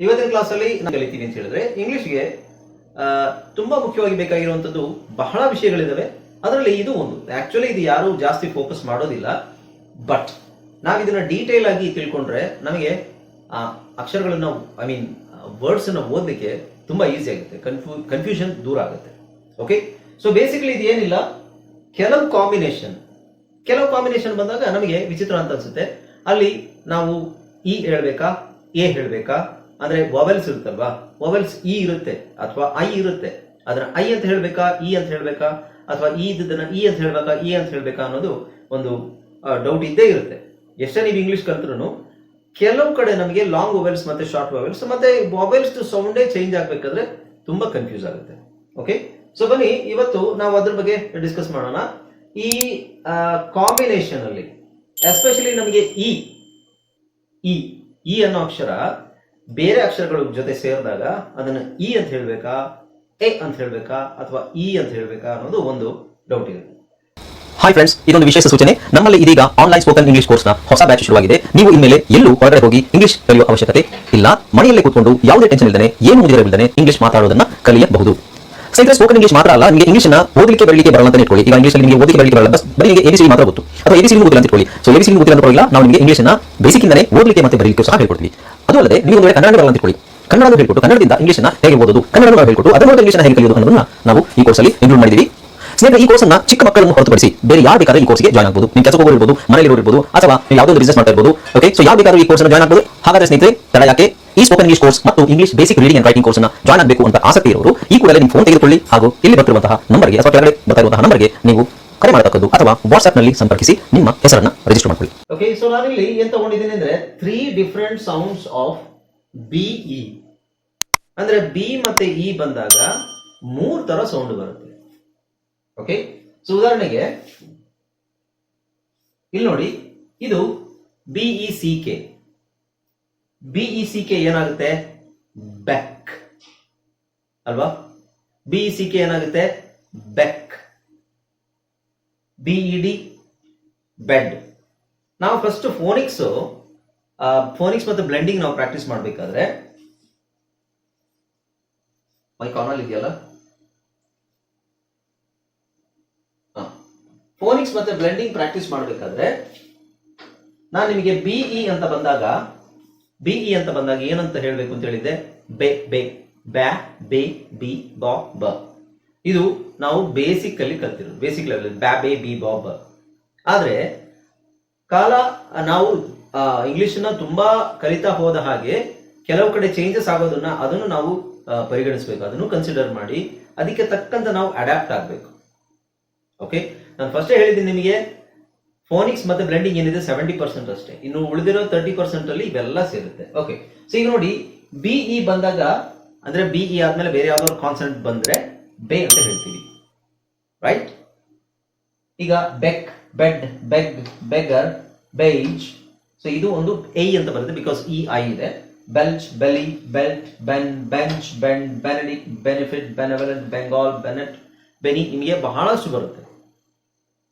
ಇವತ್ತಿನ ಕ್ಲಾಸಲ್ಲಿ ನಾನು ಕಲಿತೀನಿ ಅಂತ ಹೇಳಿದ್ರೆ ಇಂಗ್ಲಿಷ್ಗೆ ತುಂಬಾ ಮುಖ್ಯವಾಗಿ ಬೇಕಾಗಿರುವಂತದ್ದು ಬಹಳ ವಿಷಯಗಳಿದಾವೆ. ಅದರಲ್ಲಿ ಇದು ಒಂದು. ಆಕ್ಚುಲಿ ಇದು ಯಾರು ಜಾಸ್ತಿ ಫೋಕಸ್ ಮಾಡೋದಿಲ್ಲ. ಬಟ್ ನಾವು ಇದನ್ನ ಡೀಟೇಲ್ ಆಗಿ ತಿಳ್ಕೊಂಡ್ರೆ ನಮಗೆ, ಆ, ಅಕ್ಷರಗಳನ್ನ ಐ ಮೀನ್ ವರ್ಡ್ಸ್ ಅನ್ನ ಓದಲಿಕ್ಕೆ ತುಂಬಾ ಈಸಿ ಆಗುತ್ತೆ. ಕನ್ಫ್ಯೂ ಕನ್ಫ್ಯೂಷನ್ ದೂರ ಆಗುತ್ತೆ. ಓಕೆ ಸೊ ಬೇಸಿಕಲಿ ಇದು ಏನಿಲ್ಲ? ಕೆಲವು ಕಾಂಬಿನೇಷನ್ ಕೆಲವು ಕಾಂಬಿನೇಷನ್ ಬಂದಾಗ ನಮಗೆ ವಿಚಿತ್ರ ಅಂತ ಅನ್ಸುತ್ತೆ. ಅಲ್ಲಿ ನಾವು ಇ ಹೇಳ್ಬೇಕಾ, ಎ ಹೇಳ್ಬೇಕಾ ಅಂದ್ರೆ ವವೆಲ್ಸ್ ಇರುತ್ತಲ್ವಾ? ವವೆಲ್ಸ್ ಇ ಇರುತ್ತೆ ಅಥವಾ ಐ ಇರುತ್ತೆ. ಅದರ ಐ ಅಂತ ಹೇಳ್ಬೇಕಾ ಇ ಅಂತ ಹೇಳ್ಬೇಕಾ? ಅಥವಾ ಈ ಇದ್ದದನ್ನ ಇ ಅಂತ ಹೇಳ್ಬೇಕಾ ಇ ಅಂತ ಹೇಳ್ಬೇಕಾ ಅನ್ನೋದು ಒಂದು ಡೌಟ್ ಇದ್ದೇ ಇರುತ್ತೆ. ಎಷ್ಟೇ ನೀವು ಇಂಗ್ಲಿಷ್ ಕಲ್ತ್ರು ಕೆಲವು ಕಡೆ ನಮಗೆ ಲಾಂಗ್ ವೊವೆಲ್ಸ್ ಮತ್ತೆ ಶಾರ್ಟ್ ವೊವೆಲ್ಸ್ ಮತ್ತೆ ವಾವೆಲ್ಸ್ ಸೌಂಡೇ ಚೇಂಜ್ ಆಗ್ಬೇಕಾದ್ರೆ ತುಂಬಾ ಕನ್ಫ್ಯೂಸ್ ಆಗುತ್ತೆ. ಓಕೆ ಸೊ ಬನ್ನಿ, ಇವತ್ತು ನಾವು ಅದ್ರ ಬಗ್ಗೆ ಡಿಸ್ಕಸ್ ಮಾಡೋಣ. ಈ ಕಾಂಬಿನೇಷನ್ ಅಲ್ಲಿ ಎಸ್ಪೆಷಲಿ ನಮಗೆ ಇ ಇ ಇ ಅನ್ನೋ ಅಕ್ಷರ ಬೇರೆ ಅಕ್ಷರಗಳ ಜೊತೆ ಸೇರಿದಾಗ ಅದನ್ನ ಇ ಅಂತ ಹೇಳ್ಬೇಕಾ, ಎ ಅಂತ ಹೇಳ್ಬೇಕಾ, ಅಥವಾ ಇ ಅಂತ ಹೇಳ್ಬೇಕಾ ಅನ್ನೋದು ಒಂದು ಡೌಟ್ ಇದೆ ಹಾಯ್ ಫ್ರೆಂಡ್ಸ್ ಇದೊಂದು ವಿಶೇಷ ಸೂಚನೆ. ನಮ್ಮಲ್ಲಿ ಇದೀಗ ಆನ್ಲೈನ್ ಸ್ಪೋಕನ್ ಇಂಗ್ಲಿಷ್ ಕೋರ್ಸ್ನ ಹೊಸ ಬ್ಯಾಚ್ ಶುರುವಾಗಿದೆ. ನೀವು ಇನ್ಮೇಲೆ ಎಲ್ಲೂ ಹೊರಗಡೆ ಹೋಗಿ ಇಂಗ್ಲಿಷ್ ಕಲಿಯುವ ಅವಶ್ಯಕತೆ ಇಲ್ಲ. ಮನೆಯಲ್ಲೇ ಕೂತ್ಕೊಂಡು ಯಾವುದೇ ಟೆನ್ಷನ್ ಇಲ್ಲದೆ ಏನು ಮುಂದಿರಬಿಲ್ಲದೆ ಇಂಗ್ಲಿಷ್ ಮಾತಾಡೋದನ್ನ ಕಲಿಯಬಹುದು. ಸ್ನೇಹಿತರೆ ಸ್ಪೋಕನ್ ಇಂಗ್ಲಿಷ್ ಮಾತ್ರ ಅಲ್ಲ, ನಿಮಗೆ ಇಂಗ್ಲಿಷ್ನ ಓದಲಿಕ್ಕೆ ಬರಲಿಕ್ಕೆ ಬರಲ್ಲ ಅಂತ ಇಟ್ಕೊಳ್ಳಿ. ಈಗ ಇಂಗ್ಲಿಷ್ ನಿಮಗೆ ಓದಲಿಕ್ಕೆ ಬರಲಿಕ್ಕೆ ಬರಲ್ಲ. ಬಸ್, ಬರೀ ಎಬಿಸಿ ಮಾತ್ರ ಗೊತ್ತು. ಅಥವಾ ಎಬಿಸಿ ಗೊತ್ತಿಲ್ಲ ಅಂತ ಇಟ್ಕೊಳ್ಳಿ. ಸೊ ಎಬಿಸಿ ಗೊತ್ತಿಲ್ಲ ಅಂತ ಪರವಾಗಿಲ್ಲ ನಾವು ನಿಮಗೆ ಇಂಗ್ಲಿಷ್ನ ಬೇಸಿಕ್ ಇಂದನೇ ಓದಲಿಕ್ಕೆ ಮತ್ತೆ ಬರಲಿಕ್ಕೆ ಸಹ ಹೇಳ್ಕೊಡ್ತೀವಿ. ಅದು ಅಲ್ಲದೆ, ನೀವು ಒಂದು ಕನ್ನಡ ಬರಲ್ಲ ಅಂತ ಇಟ್ಕೊಳ್ಳಿ. ಕನ್ನಡ ಹೇಳ್ಕೊಟ್ಟು, ಕನ್ನಡದಿಂದ ಇಂಗ್ಲಿಷ್ನ ಹೇಗೆ ಓದೋದು ಕನ್ನಡ ಹೇಳ್ಕೊಟ್ಟು ಅದರ ಮೂಲಕ ಇಂಗ್ಲಿಷ್ನ ಹೇಗೆ ಕಲಿಯೋದು ಅನ್ನೋದನ್ನ ನಾವು ಈ ಕೋರ್ಸಲ್ಲಿ ಇನ್ಕ್ಲೂಡ್ ಮಾಡಿದ್ದೀವಿ ಸ್ನೇಹಿತರೆ, ಈ ಕೋರ್ಸ್ ಅನ್ನ ಚಿಕ್ಕ ಮಕ್ಕಳನ್ನು ಹೊರತುಪಡಿಸಿ ಬೇರೆ ಯಾರು ಬೇಕಾದ್ರೆ ಈ ಕೋರ್ಸ್ಗೆ ಜಾಯ್ನ್ ಆಗಬಹುದು ನೀವು ಕೆಲಸ ಹೋಗಿರ್ಬೋದು ಮನೆಯಲ್ಲಿ ಇರ್ಬೋದು ಅಥವಾ ಯಾವುದೋ ಒಂದು ಬಿಸ್ನೆಸ್ ಮಾಡ್ತಾ ಇರ್ಬೋದು ಓಕೆ ಸೊ ಯಾರು ಬೇಕಾದ್ರೂ ಈ ಕೋರ್ಸ್ ಜಾಯ್ನ್ ಆಗಬಹುದು ಹಾಗಾದ್ರೆ ಸ್ನೇಹಿತರೆ, ತಡ ಯಾಕೆ? ಈ ಸ್ಪೋಕನ್ ಇಂಗ್ಲಿಷ್ ಕೋರ್ಸ್ ಮತ್ತು English basic reading and writing course join ಆಗಬೇಕು ಅಂತ ಆಸಕ್ತಿ ಇರೋರು, ಈ ಕೂಡಲೇ ನಿಮ್ಮ ಫೋನ್ ತೆಗೆದುಕೊಳ್ಳಿ ಹಾಗೂ ಇಲ್ಲಿ ಬರ್ತಿರುವಂತಹ ನಂಬರ್ಗೆ ಅಥವಾ ಕೆಳಗಡೆ ಬರ್ತಾ ನಂಬರ್ಗೆ ನೀವು ಕರೆ ಮಾಡತಕ್ಕದ್ದು ಅಥವಾ ವಾಟ್ಸ್ಆಪ್ನಲ್ಲಿ ಸಂಪರ್ಕಿಸಿ, ನಿಮ್ಮ ಹೆಸರನ್ನ ರಿಜಿಸ್ಟರ್ ಮಾಡ್ಕೊಳ್ಳಿ. ಓಕೆ ಸೊ ನಾನಿಲ್ಲಿ ಏನ್ ತಗೊಂಡಿದ್ದೀನಿ ಅಂದ್ರೆ three different sounds of B E ಅಂದ್ರೆ ಬಿ ಮತ್ತೆ ಇ ಬಂದಾಗ ಮೂರು ತರ ಸೌಂಡ್ ಬರುತ್ತೆ. ಓಕೆ ಸೊ ಉದಾಹರಣೆಗೆ, ಇಲ್ಲಿ ನೋಡಿ, ಇದು B E C K B E C K ಏನಾಗುತ್ತೆ? ಬೆಕ್ ಅಲ್ವಾ? ಬಿಇ ಸಿ ಕೆ ಏನಾಗುತ್ತೆ? Beck B E D bed ನಾವು ಫಸ್ಟ್ ಫೋನಿಕ್ಸ್ ಫೋನಿಕ್ಸ್ ಮತ್ತು ಬ್ಲೆಂಡಿಂಗ್ ನಾವು ಪ್ರಾಕ್ಟೀಸ್ ಮಾಡಬೇಕಾದ್ರೆ ಮೈ ಕಾನಲ್ ಇದೆಯಲ್ಲ? ಫೋನಿಕ್ಸ್ ಮತ್ತೆ ಬ್ಲೆಂಡಿಂಗ್ ಪ್ರಾಕ್ಟೀಸ್ ಮಾಡಬೇಕಾದ್ರೆ, ನಾನು ನಿಮಗೆ ಬಿಇ ಅಂತ ಬಂದಾಗ ಬಿಇ ಅಂತ ಬಂದಾಗ ಏನಂತ ಹೇಳಬೇಕು ಅಂತ ಹೇಳಿದ್ದೆ? ಬೆ ಬೆ ಬ್ಯಾ ಬೆ, ಬಿ, ಬಾ, ಬ. ಇದು ನಾವು ಬೇಸಿಕ್ ಅಲ್ಲಿ ಕಲ್ತಿರೋದು. ಬೇಸಿಕ್ ಲೆವೆಲ್ ಬ್ಯಾ ಬೆ, ಬಿ, ಬಾ, ಬ ಆದ್ರೆ ಕಾಲ, ನಾವು ಇಂಗ್ಲಿಷ್ನ ತುಂಬಾ ಕಲಿತಾ ಹೋದ ಹಾಗೆ ಕೆಲವು ಕಡೆ ಚೇಂಜಸ್ ಆಗೋದನ್ನ ಅದನ್ನು ನಾವು ಪರಿಗಣಿಸಬೇಕು. ಅದನ್ನು ಕನ್ಸಿಡರ್ ಮಾಡಿ, ಅದಕ್ಕೆ ತಕ್ಕಂತ ನಾವು ಅಡಾಪ್ಟ್ ಆಗಬೇಕು. ಓಕೆ ನಾನು ಫಸ್ಟ್ ಹೇಳಿದ್ದೀನಿ ನಿಮಗೆ ಫೋನಿಕ್ಸ್ ಮತ್ತೆ ಬ್ಲೆಂಡಿಂಗ್ ಏನಿದೆ ಸೆವೆಂಟಿ ಪರ್ಸೆಂಟ್ ಅಷ್ಟೇ. ಇನ್ನು ಉಳಿದಿರೋ ತರ್ಟಿ ಪರ್ಸೆಂಟ್ ಅಲ್ಲಿ ಇವೆಲ್ಲ ಸೇರುತ್ತೆ. ಓಕೆ ಸೊ ಈಗ ನೋಡಿ ಬಿಇ ಬಂದಾಗ, ಅಂದ್ರೆ ಬಿಇ ಆದ್ಮೇಲೆ ಬೇರೆ ಯಾವ್ದಾದ್ರು ಕಾನ್ಸೆಂಟ್ ಬಂದ್ರೆ ಬೇ ಅಂತ ಹೇಳ್ತೀವಿ. ರೈಟ್ ಈಗ beck bed beg beggar beige so ಇದು ಒಂದು ಎ ಅಂತ ಬರುತ್ತೆ ಬಿಕಾಸ್ ಇ ಐ ಇದೆ. Belch belly belt Ben bench bend Benedict benefit benevolent Bengal Bennett Benny ನಿಮಗೆ ಬಹಳಷ್ಟು ಬರುತ್ತೆ.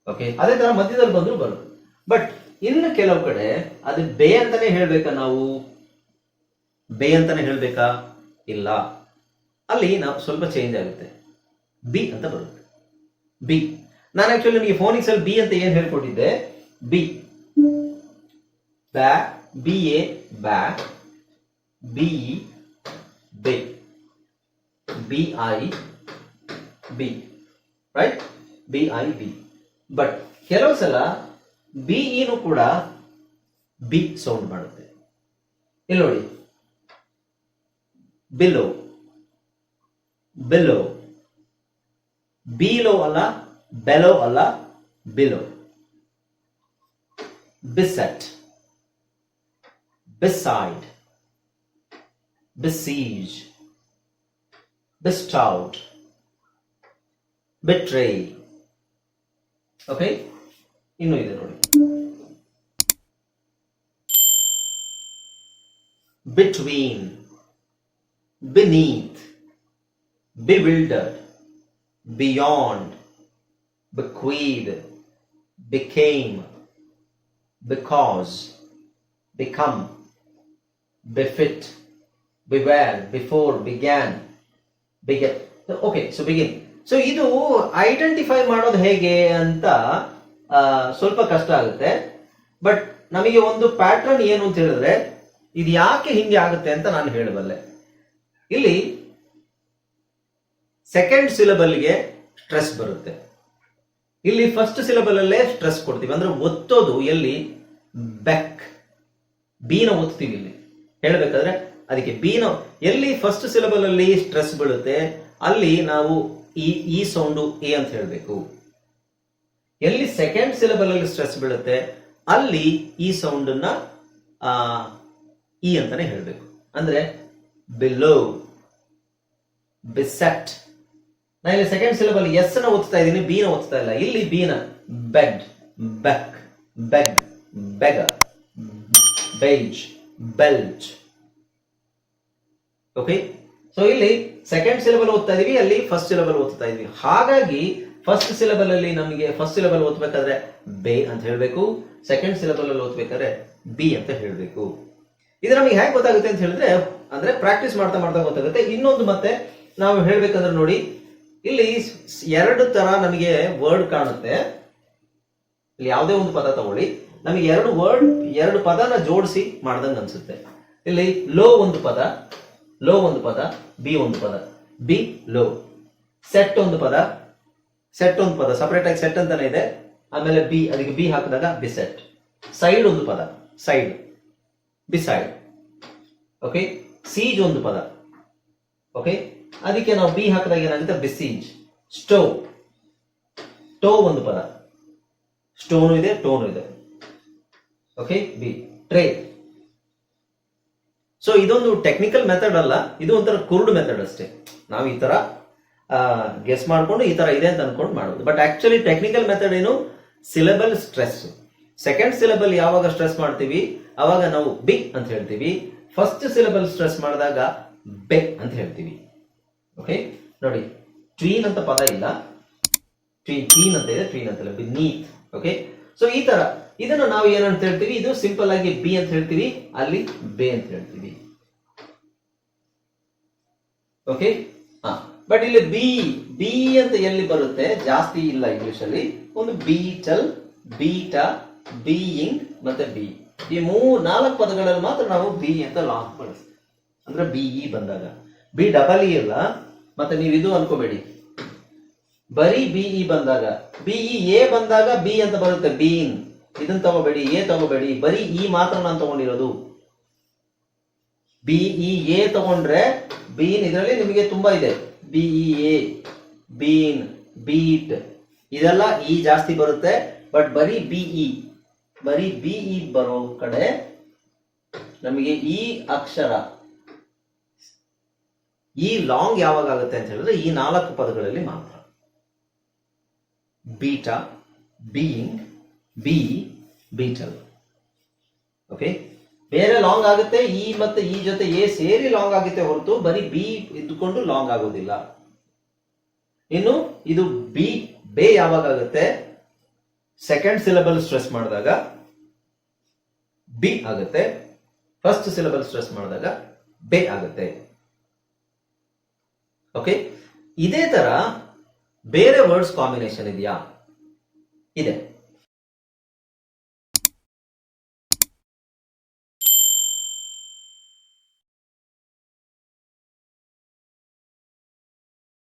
ಓಕೆ ಅದೇ ತರ ಮಧ್ಯದಲ್ಲಿ ಬಂದ್ರು ಬರುತ್ತೆ. ಬಟ್ ಇನ್ನು ಕೆಲವು ಕಡೆ ಅದು ಬೇ ಅಂತಾನೆ ಹೇಳ್ಬೇಕಾ ನಾವು? ಬೇ ಅಂತಾನೆ ಹೇಳ್ಬೇಕಾ? ಇಲ್ಲ. ಅಲ್ಲಿ ನಾವು ಸ್ವಲ್ಪ ಚೇಂಜ್ ಆಗುತ್ತೆ. ಬಿ ಅಂತ ಬರುತ್ತೆ. ಬಿ. ನಾನು ಆಕ್ಚುಲಿ ನಿಮಗೆ ಫೋನಿಕ್ಸ್ ಅಲ್ಲಿ ಬಿ ಅಂತ ಏನ್ ಹೇಳ್ಕೊಟ್ಟಿದ್ದೆ? ಬಿ. ಬ್ಯಾ, ಬಿ ಎ, ಬ್ಯಾ, B be. B I, B. Right B I, B. But ಕೆಲವು ಸಲ ಬಿ ಇನು ಕೂಡ ಬಿ ಸೌಂಡ್ ಮಾಡುತ್ತೆ. ಇಲ್ಲಿ ನೋಡಿ. ಬಿಲೋ ಬಿಲೋ ಬೀಲೋ ಅಲ್ಲ ಬೆಲೋ ಅಲ್ಲ below beset beside, besiege, bestowed, betray. Okay ಇನ್ನೂ ಇದೆ ನೋಡಿ between, beneath, bewildered, beyond, bequeath, became, because, become, befit, ಬಿವ್ಯಾನ್ before began begun okay so begin So ಇದು ಐಡೆಂಟಿಫೈ ಮಾಡೋದು ಹೇಗೆ ಅಂತ ಸ್ವಲ್ಪ ಕಷ್ಟ ಆಗುತ್ತೆ. ಬಟ್ ನಮಗೆ ಒಂದು ಪ್ಯಾಟರ್ನ್ ಏನು ಅಂತ ಹೇಳಿದ್ರೆ, ಇದು ಯಾಕೆ ಹಿಂಗೆ ಆಗುತ್ತೆ ಅಂತ ನಾನು ಹೇಳಬಲ್ಲೆ ಇಲ್ಲಿ ಸೆಕೆಂಡ್ ಸಿಲಬಲ್ಗೆ ಸ್ಟ್ರೆಸ್ ಬರುತ್ತೆ. ಇಲ್ಲಿ ಫಸ್ಟ್ ಸಿಲಬಲ್ ಅಲ್ಲೇ ಸ್ಟ್ರೆಸ್ ಕೊಡ್ತೀವಿ. ಅಂದ್ರೆ ಒತ್ತೋದು ಎಲ್ಲಿ? ಬೆಕ್ ಬೀನ ಒತ್ತೀವಿ ಇಲ್ಲಿ. ಹೇಳಬೇಕಾದ್ರೆ, ಅದಕ್ಕೆ ಬೀನ ಎಲ್ಲಿ ಫಸ್ಟ್ ಸಿಲಬಲ್ ಅಲ್ಲಿ ಸ್ಟ್ರೆಸ್ ಬೀಳುತ್ತೆ, ಅಲ್ಲಿ ನಾವು ಈ ಸೌಂಡು ಎ ಅಂತ ಹೇಳಬೇಕು. ಎಲ್ಲಿ ಸೆಕೆಂಡ್ ಸಿಲೆಬಲ್ ಅಲ್ಲಿ ಸ್ಟ್ರೆಸ್ ಬೀಳುತ್ತೆ ಅಲ್ಲಿ ಈ ಸೌಂಡ್ ಅನ್ನ ಆ, ಇ ಅಂತಾನೆ ಹೇಳಬೇಕು. ಅಂದ್ರೆ ಬಿಲೋ ಬಿಸೆಟ್ ನಾ ಇಲ್ಲಿ ಸೆಕೆಂಡ್ ಸಿಲೆಬಲ್ ಎಸ್ನ ಓದ್ತಾ ಇದ್ದೀನಿ ಬಿ ನ ಓದ್ತಾ ಇಲ್ಲ. ಇಲ್ಲಿ ಬಿ ನ bed beck beg beg belch belch okay so ಇಲ್ಲಿ ಸೆಕೆಂಡ್ ಸಿಲೆಬಲ್ ಓದ್ತಾ ಇದೀವಿ, ಅಲ್ಲಿ ಫಸ್ಟ್ ಸಿಲೆಬಲ್ ಓದ್ತಾ ಇದೀವಿ. ಹಾಗಾಗಿ ಫಸ್ಟ್ ಸಿಲೆಬಲ್ ಅಲ್ಲಿ ನಮಗೆ ಫಸ್ಟ್ ಸಿಲೆಬಲ್ ಓದ್ಬೇಕಾದ್ರೆ ಬೇ ಅಂತ ಹೇಳಬೇಕು ಸೆಕೆಂಡ್ ಸಿಲೆಬಲ್ ಅಲ್ಲಿ ಓದ್ಬೇಕಾದ್ರೆ ಬಿ ಅಂತ ಹೇಳಬೇಕು. ಇದು ನಮಗೆ ಹೇಗೆ ಗೊತ್ತಾಗುತ್ತೆ ಅಂತ ಹೇಳಿದ್ರೆ, ಅಂದ್ರೆ ಪ್ರಾಕ್ಟೀಸ್ ಮಾಡ್ತಾ ಮಾಡ್ತಾ ಗೊತ್ತಾಗುತ್ತೆ. ಇನ್ನೊಂದು ಮತ್ತೆ ನಾವು ಹೇಳ್ಬೇಕಂದ್ರೆ ನೋಡಿ, ಇಲ್ಲಿ ಎರಡು ತರ ನಮಗೆ ವರ್ಡ್ ಕಾಣುತ್ತೆ. ಇಲ್ಲಿ ಯಾವುದೇ ಒಂದು ಪದ ತಗೊಳ್ಳಿ. ನಮಗೆ ಎರಡು ವರ್ಡ್ ಎರಡು ಪದನ ಜೋಡಿಸಿ ಮಾಡ್ದಂಗೆ ಅನ್ಸುತ್ತೆ. ಇಲ್ಲಿ ಲೋ ಒಂದು ಪದ ಲೋ ಒಂದು ಪದ, ಬಿ ಒಂದು ಪದ. B, low. ಸೆಟ್ ಒಂದು ಪದ, ಸೆಟ್ ಒಂದು ಪದ. ಸಪರೇಟ್ ಆಗಿ ಸೆಟ್ ಅಂತಾನೆ ಇದೆ. ಆಮೇಲೆ ಬಿ, ಅದಕ್ಕೆ ಬಿ ಹಾಕಿದಾಗ ಬಿ ಸೆಟ್. ಸೈಡ್ ಒಂದು ಪದ, ಸೈಡ್. ಬಿಸೈಡ್ ಓಕೆ ಸೀಜ್ ಒಂದು ಪದ. ಓಕೆ ಅದಕ್ಕೆ ನಾವು ಬಿ ಹಾಕಿದಾಗ ಏನಾಗುತ್ತೆ? ಬಿಸೀಜ್ ಸ್ಟೋವ್ ಟೋ ಒಂದು ಪದ. ಸ್ಟೋನು ಇದೆ, ಟೋನು ಇದೆ. Okay B. ಟ್ರೇ. ಸೊ ಇದೊಂದು ಟೆಕ್ನಿಕಲ್ ಮೆಥಡ್ ಅಲ್ಲ, ಇದು ಒಂಥರ ಕುರುಡ್ ಮೆಥಡ್ ಅಷ್ಟೇ. ನಾವು ಈ ತರ ಗೆಸ್ ಮಾಡ್ಕೊಂಡು ಈ ತರ ಇದೆ ಅಂತ ಅನ್ಕೊಂಡು ಮಾಡೋದು. ಬಟ್ ಆಕ್ಚುಲಿ ಟೆಕ್ನಿಕಲ್ ಮೆಥಡ್ ಏನು? ಸಿಲೆಬಲ್ ಸ್ಟ್ರೆಸ್ ಸೆಕೆಂಡ್ ಸಿಲೆಬಲ್ ಯಾವಾಗ ಸ್ಟ್ರೆಸ್ ಮಾಡ್ತೀವಿ? ಅವಾಗ ನಾವು ಬಿ ಅಂತ ಹೇಳ್ತೀವಿ. ಫಸ್ಟ್ ಸಿಲೆಬಲ್ ಸ್ಟ್ರೆಸ್ ಮಾಡಿದಾಗ ಬೆ ಅಂತ ಹೇಳ್ತೀವಿ. ಓಕೆ ನೋಡಿ ಟ್ವೀನ್ ಅಂತ ಪದ ಇಲ್ಲ. ಟ್ವೀನ್ ಟ್ವೀನ್ ಅಂತ ಇದೆ ಟ್ವೀನ್ ಅಂತ ಇಲ್ಲ. ನೀತ್ ಓಕೆ ಸೊ ಈ ತರ. ಇದನ್ನು ನಾವು ಏನಂತ ಹೇಳ್ತೀವಿ? ಇದು ಸಿಂಪಲ್ ಆಗಿ ಬಿ ಅಂತ ಹೇಳ್ತೀವಿ. ಅಲ್ಲಿ ಬೆ ಅಂತ ಹೇಳ್ತೀವಿ. ಓಕೆ ಹಾ. ಬಟ್ ಇಲ್ಲಿ ಬಿ ಬಿ ಅಂತ ಎಲ್ಲಿ ಬರುತ್ತೆ? ಜಾಸ್ತಿ ಇಲ್ಲ ಇಂಗ್ಲಿಷ್ ಅಲ್ಲಿ. ಒಂದು ಬೀಟಲ್ ಬೀಟ ಬೀಯಿಂಗ್ ಮತ್ತೆ ಬಿ ಈ ಮೂರ್, ನಾಲ್ಕು ಪದಗಳಲ್ಲಿ ಮಾತ್ರ ನಾವು ಬಿ ಅಂತ ಲಾಕ್ ಬಳಸ್ತೀವಿ ಅಂದ್ರೆ ಬಿಇ ಇ ಬಂದಾಗ. ಬಿ ಡಬಲ್ ಇ ಇಲ್ಲ ಮತ್ತೆ ನೀವು ಇದು ಅನ್ಕೋಬೇಡಿ. ಬರೀ ಬಿಇ ಬಂದಾಗ ಬಿಇ ಎ ಬಂದಾಗ ಬಿ ಅಂತ ಬರುತ್ತೆ ಬೀನ್ ಇದನ್ನ ತಗೋಬೇಡಿ, ಎ ತಗೋಬೇಡಿ, ಬರೀ ಇ ಮಾತ್ರ ನಾನು ತಗೊಂಡಿರೋದು. ಬಿಇ ಎ ತಗೊಂಡ್ರೆ ಬೀನ್ ಇದರಲ್ಲಿ ನಿಮಗೆ ತುಂಬಾ ಇದೆ. B E A bean beat ಇದೆಲ್ಲ ಇ ಜಾಸ್ತಿ ಬರುತ್ತೆ ಬಟ್ ಬರೀ ಬಿಇ ಬರೀ ಬಿಇ ಬರೋ ಕಡೆ ನಮಗೆ ಈ ಅಕ್ಷರ ಈ ಲಾಂಗ್ ಯಾವಾಗ ಆಗುತ್ತೆ ಅಂತ ಹೇಳಿದ್ರೆ ಈ ನಾಲ್ಕು ಪದಗಳಲ್ಲಿ ಮಾತ್ರ. Beta being B beetle. Okay ಬೇರೆ ಲಾಂಗ್ ಆಗುತ್ತೆ, ಈ ಮತ್ತೆ ಈ ಜೊತೆ ಎ ಸೇರಿ ಲಾಂಗ್ ಆಗುತ್ತೆ ಹೊರತು ಬರೀ ಬಿ ಇದ್ದುಕೊಂಡು ಲಾಂಗ್ ಆಗೋದಿಲ್ಲ. ಇನ್ನು ಇದು ಬಿ, ಬೇ ಯಾವಾಗ ಆಗುತ್ತೆ? ಸೆಕೆಂಡ್ ಸಿಲೆಬಲ್ ಸ್ಟ್ರೆಸ್ ಮಾಡಿದಾಗ ಬಿ ಆಗುತ್ತೆ. ಫಸ್ಟ್ ಸಿಲೆಬಲ್ ಸ್ಟ್ರೆಸ್ ಮಾಡಿದಾಗ ಬೇ ಆಗುತ್ತೆ. ಓಕೆ ಇದೇ ತರ ಬೇರೆ ವರ್ಡ್ಸ್ ಕಾಂಬಿನೇಷನ್ ಇದೆಯಾ? ಇದೆ.